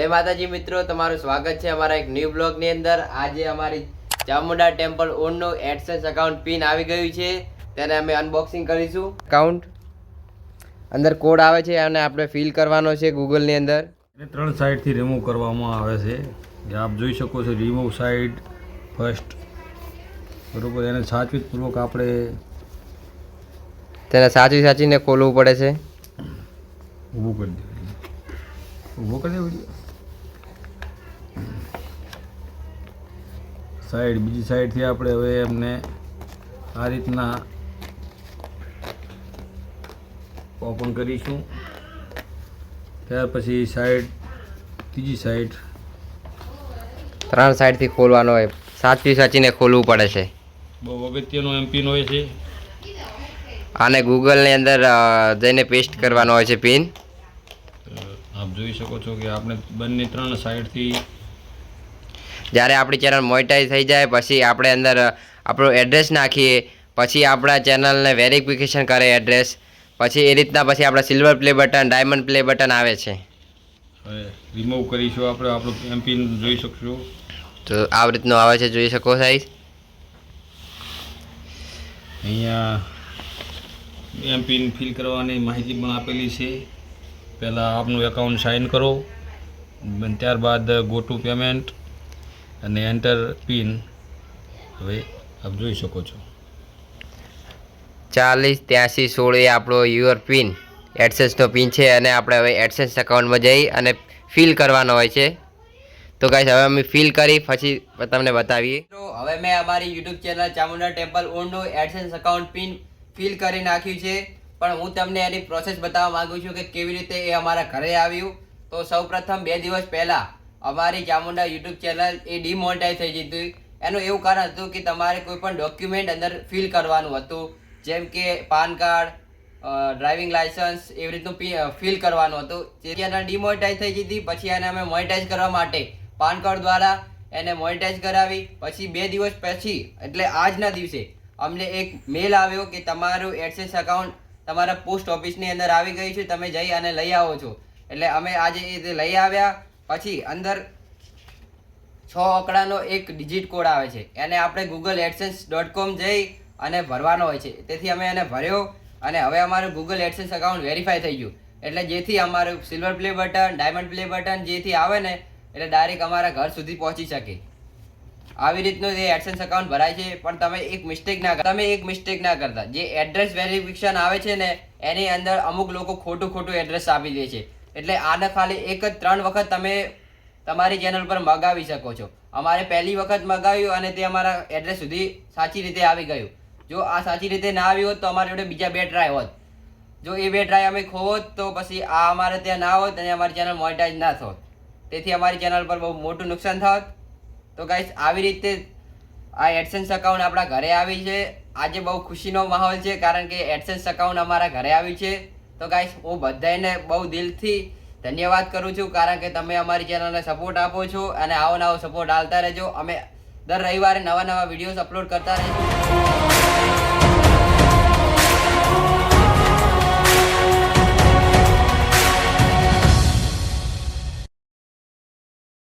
જય માતાજી મિત્રો તમારું સ્વાગત છે અમારા એક ન્યૂ બ્લોગની અંદર. આજે અમારી ચામુંડા ટેમ્પલ ઓનનું એડસેન્સ અકાઉન્ટ પિન આવી ગયું છે. તેને અમે અનબોક્સિંગ કરીશું. અકાઉન્ટ અંદર કોડ આવે છે અને આપણે ફિલ કરવાનો છે ગૂગલની અંદર. ત્રણ સાઈડથી રિમૂવ કરવામાં આવે છે. જે આપ જોઈ શકો છો રિમૂવ સાઈડ ફર્સ્ટ બરોબર એને સાચવીપૂર્વક આપણે તેને સાચવી સાચીને ખોલવું પડે છે. ઊભું કરી દેવું ઊભું કરી દેવું સાઈડ બીજી સાઈડથી આપણે હવે એમને આ રીતના ઓપન કરીશું. ત્યાર પછી સાઈડ ત્રીજી સાઈડ. ત્રણ સાઈડથી ખોલવાનો હોય. સાચવી સાચીને ખોલવું પડે છે. બહુ અગત્યનો એમપીન હોય છે. આને ગૂગલની અંદર જઈને પેસ્ટ કરવાનો હોય છે પિન. આપ જોઈ શકો છો કે આપણે બંને ત્રણ સાઈડથી જ્યારે આપણી ચેનલ મોનિટાઈઝ થઈ જાય પછી આપણે અંદર આપણું એડ્રેસ નાખીએ પછી આપણા ચેનલને વેરિફિકેશન કરે એડ્રેસ પછી એ રીતના પછી આપણા silver play button diamond play button આવે છે. રિમૂવ કરીશું આપણે આપણું એમપીન જોઈ શકશું. તો આ રીતનું આવે છે જોઈ શકો સાઈઝ અહીંયા એમપીન ફિલ કરવાની માહિતી પણ આપેલી છે. પહેલાં આપનું એકાઉન્ટ સાઇન કરો ત્યારબાદ ગો ટુ પેમેન્ટ અને એન્ટર પિન હવે આપ જોઈ શકો છો. ચાલીસ, ત્યાંસી, સોળ એ આપણો યુઅર પિન એડસેન્સનો પિન છે અને આપણે હવે એડસેન્સ અકાઉન્ટમાં જઈ અને ફિલ કરવાનો હોય છે. તો ગાઈસ હવે અમે ફિલ કરી, પછી તમને બતાવીએ. તો હવે મેં અમારી યુટ્યુબ ચેનલ ચામુંડા ટેમ્પલ ઓનનું એડસેન્સ અકાઉન્ટ પિન ફિલ કરી નાખ્યું છે. પણ હું તમને એની પ્રોસેસ બતાવવા માગું છું કે કેવી રીતે એ અમારા ઘરે આવ્યું. તો સૌપ્રથમ બે દિવસ પહેલાં અમારી ચામુંડા યુટ્યુબ ચેનલ એ ડિમોનેટાઈઝ થઈ જતી એનું એવું કારણ હતું કે તમારે કોઈ પણ ડોક્યુમેન્ટ અંદર ફિલ કરવાનું હતું. જેમ કે પાન કાર્ડ ડ્રાઇવિંગ લાયસન્સ એવી રીતનું ફિલ કરવાનું હતું. જેથી એને ડિમોનેટાઈઝ થઈ જતી પછી એને અમે મોનેટાઈઝ કરવા માટે પાન કાર્ડ દ્વારા એને મોનેટાઈઝ કરાવી. પછી બે દિવસ પછી, એટલે આજના દિવસે, અમને એક મેલ આવ્યો કે તમારું એડસેન્સ અકાઉન્ટ તમારા પોસ્ટ ઓફિસની અંદર આવી ગઈ છે. તમે જઈ અને લઈ આવો છો. એટલે અમે આજે એ લઈ આવ્યા પછી અંદર છ આંકડાનો એક ડિજિટ કોડ આવે છે. એને આપણે ગૂગલ એડસેન્સ ડોટ કોમ જઈ અને ભરવાનો હોય છે. તેથી અમે એને ભર્યો અને હવે અમારું ગૂગલ એડસેન્સ અકાઉન્ટ વેરીફાઈ થઈ ગયું. એટલે જેથી અમારું silver play button diamond play button જેથી આવે ને, એટલે ડાયરેક્ટ અમારા ઘર સુધી પહોંચી શકે. આવી રીતનું એ એડસેન્સ અકાઉન્ટ ભરાય છે. પણ તમે એક મિસ્ટેક ના તમે એક મિસ્ટેક ના કરતા. જે એડ્રેસ વેરિફિકેશન આવે છે ને, એની અંદર અમુક લોકો ખોટું ખોટું એડ્રેસ આપી દે છે. એટલે આને ખાલી એક જ ત્રણ વખત તમે તમારી ચેનલ પર મગાવી શકો છો. અમારે પહેલી વખત મગાવ્યું અને તે અમારા એડ્રેસ સુધી સાચી રીતે આવી ગયું. જો આ સાચી રીતે ના આવ્યું હોત તો અમારી જોડે બીજા બે ટ્રાય હોત. જો એ બે ટ્રાય અમે ખોત તો પછી આ અમારે ત્યાં ના હોત અને અમારી ચેનલ મોનિટાઈઝ ના થોત. તેથી અમારી ચેનલ પર બહુ મોટું નુકસાન થાત. તો ગાઈસ આવી રીતે આ એડસેન્સ અકાઉન્ટ આપણા ઘરે આવી છે. આજે બહુ ખુશીનો માહોલ છે કારણ કે એડસન્સ અકાઉન્ટ અમારા ઘરે આવી છે. તો ગાઈશ હું બધાને બહુ દિલથી ધન્યવાદ કરું છું, કારણ કે તમે અમારી ચેનલને સપોર્ટ આપો છો અને આવો નવો સપોર્ટ આપતા રહેજો. અમે દર રવિવારે નવા નવા વિડીયોઝ અપલોડ કરતા રહીશું.